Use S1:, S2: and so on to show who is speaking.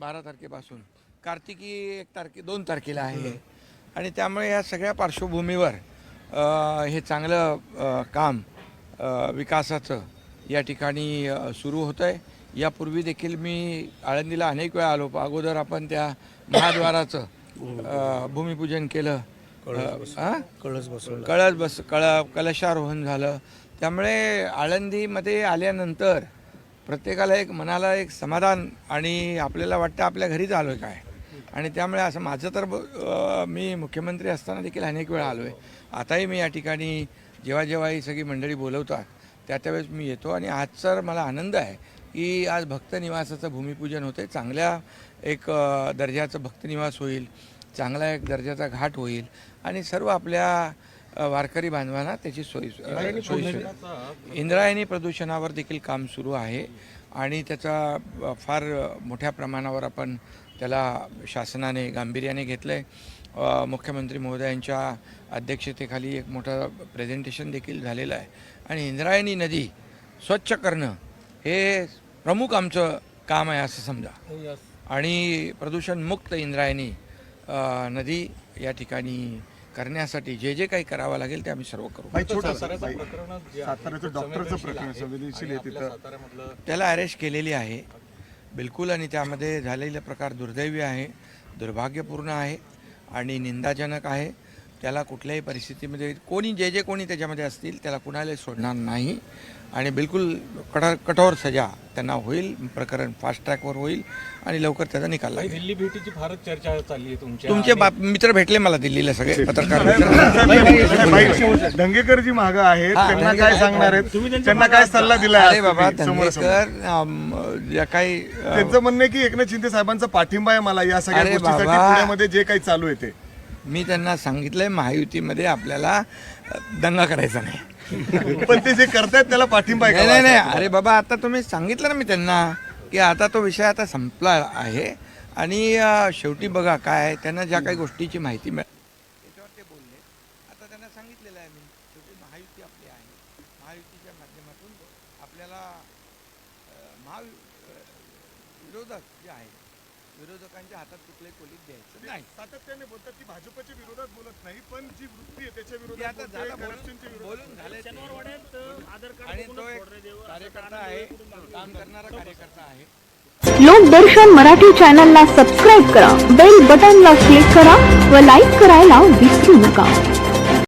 S1: बारा तारखेपासून. कार्तिकी एक तारखे दोन तारखेला आहे आणि त्यामुळे या सगळ्या पार्श्वभूमीवर हे चांगलं काम विकासाचं या ठिकाणी सुरू होतं आहे यापूर्वी देखील मी आळंदीला अनेक वेळा आलो. अगोदर आपण त्या महाद्वाराचं भूमिपूजन केलं.
S2: कळस बसवला.
S1: कळस बस कळ कलशारोहण झालं. त्यामुळे आळंदीमध्ये आल्यानंतर प्रत्येकाला एक मनाला एक समाधान आणि आपल्याला वाटतं आपल्या घरीच आलो आहे काय. आणि त्यामुळे असं माझं तर ब- मी मुख्यमंत्री असताना देखील अनेक वेळा आलो आहे आताही मी या ठिकाणी जेव्हा जेव्हा ही सगळी मंडळी बोलवतात त्या त्यावेळेस मी येतो आणि आज तर मला आनंद आहे की आज भक्तनिवासाचं भूमिपूजन होते चांगल्या एक दर्जाचं भक्तनिवास होईल चांगला एक दर्जाचा घाट होईल आणि सर्व आपल्या वारकरी बांधवांना त्याची सोयी सोयी इंद्रायणी प्रदूषणावर देखील काम सुरू आहे आणि त्याचा फार मोठ्या प्रमाणावर आपण त्याला शासनाने गांभीर्याने घेतलं आहे मुख्यमंत्री महोदयांच्या अध्यक्षतेखाली एक मोठं प्रेझेंटेशन देखील झालेलं आहे. आणि इंद्रायणी नदी स्वच्छ करणं हे प्रमुख आमचं काम आहे असं समजा. आणि प्रदूषणमुक्त इंद्रायणी नदी या ठिकाणी करण्यासाठी जे जे काही करावं लागेल ते आम्ही सर्व करू. त्याला अरेस्ट केलेली आहे. बिलकुल आणि त्यामध्ये झालेला प्रकार दुर्दैवी आहे दुर्भाग्यपूर्ण आहे आणि निंदाजनक आहे. त्याला कुठल्याही परिस्थितीमध्ये कोणी जे जे कोणी त्याच्यामध्ये असतील त्याला कुणालाही सोडणार नाही. आणि बिलकुल कठोर कठोर सजा त्यांना होईल प्रकरण फास्ट ट्रॅकवर होईल आणि लवकर त्याचा निकाल लागेल.
S3: दिल्ली भेटीची फारच चर्चा चालली आहे तुमच्या
S1: तुमचे बाप मित्र भेटले मला दिल्लीला सगळे पत्रकार मित्र.
S4: धंगेकर जी मागं आहेत त्यांना काय सांगणार आहेत? त्यांना काय सल्ला दिला
S1: अरे बाबा धंगेकर अम, ज्या काही अ,
S4: त्यांचं म्हणणं आहे की एकनाथ शिंदे साहेबांचा पाठिंबा आहे मला या सगळ्या
S1: अरे
S4: गोष्टीसाठी
S1: बाबा.
S4: पुण्यामध्ये जे काही चालू आहे ते.
S1: मी त्यांना सांगितलंय महायुतीमध्ये आपल्याला दंगा करायचा नाही.
S4: पण ते जे करतायत त्याला पाठिंबा आहे
S1: नाही नाही नाही. अरे बाबा आता तुम्ही सांगितलं ना मी त्यांना की आता तो विषय आता संपला आहे. आणि शेवटी बघा काय आहे, त्यांना ज्या काही गोष्टीची माहिती मिळाली त्याच्यावर ते बोलले. आता त्यांना सांगितलेलं आहे मी शेवटी महायुती आपली आहे. महायुतीच्या माध्यमातून आपल्याला महा अ, विरोधक जे आहेत विरोधकांच्या हातात कुठले कोलीत द्यायचं नाही.
S4: सातत्याने बोलतात की भाजपच्या विरोधात बोलत नाही पण जी वृत्ती आहे त्याच्या
S1: ते
S4: विरोधात
S1: आता झालं बोलून
S4: विरोधात
S1: बोलून झाले ते. आणि तो एक कार्यकर्ता आहे काम करणारा कार्यकर्ता आहे.
S5: लोकदर्शन मराठी चॅनलला सबस्क्राईब करा बेल बटनला क्लिक करा व लाईक करायला विसरू नका.